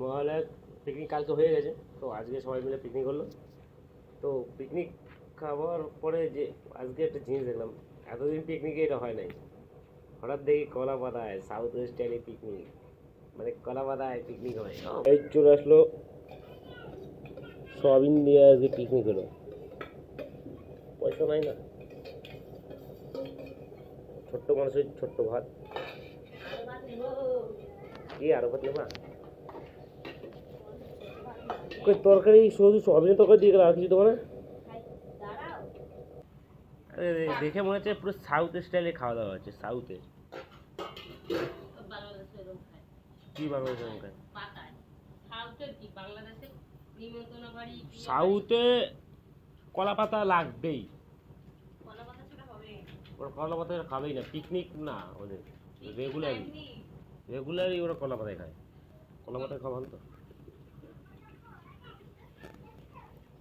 Mahalaya picnic কালকে হয়ে গেছে, তো আজকে সবাই মিলে পিকনিক হলো। তো পিকনিক খাওয়ার পরে যে আজকে একটা জিনিস দেখলাম, এতদিন পিকনিকে এটা হয় নাই। হঠাৎ দেখি কলা পাতায় সাউথ ওয়েস্ট স্টাইলে পিকনিক মানে কলা পাতায় পিকনিক হয়। এই চলে আসলো, সয়াবিন দিয়ে আজকে পিকনিক হলো। পয়সা নাই না। ছোট্ট মানুষের ছোট্ট ভাত। কি আরও ভাত নেবা? তরকারি শুধু তরকারি দিয়ে গেলে আর কিছু দেবো না? দেখে মনে হচ্ছে পুরো সাউথ স্টাইলে খাওয়া দাওয়া হচ্ছে সাউথে বাংলাদেশে কি বাংলাদেশ সাউথে কলা পাতা লাগবেই কলা পাতা ওরা কলা পাতা খাবেই না পিকনিক না ওদের রেগুলারই রেগুলারই ওরা কলা পাতায় খায়। কলা পাতায় খাওয়া ভালো তো।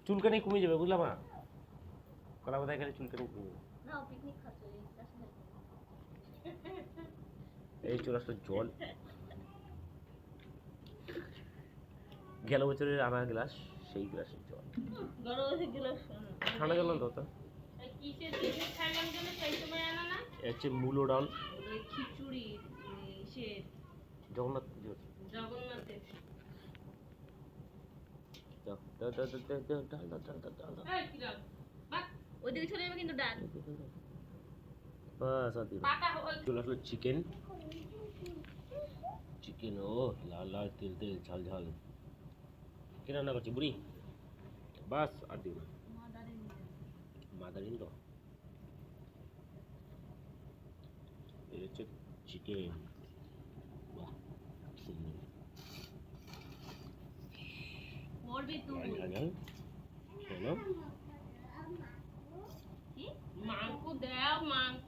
চুলকানি কমে যাবে বুঝলাম মা? কলা পাতায় খেলে চুলকানি কমে যাবে। না পিকনিক খাচ্ছে এই চলে আসলো জল। গেল বছরের আনা গ্লাস সেই গ্লাসের জল। গরম গেল ঠান্ডা না তো এ হচ্ছে মূলো ডাল। খিচুড়ি জগন্নাথ দাও, চিকেন চিকেন ও লাল লাল তেল তেল ঝাল ঝাল কে রান্না করছে বুড়ি বাস আর দিও মাদারিন তো চিকেন খাবে তুই মাংস দাও মাংস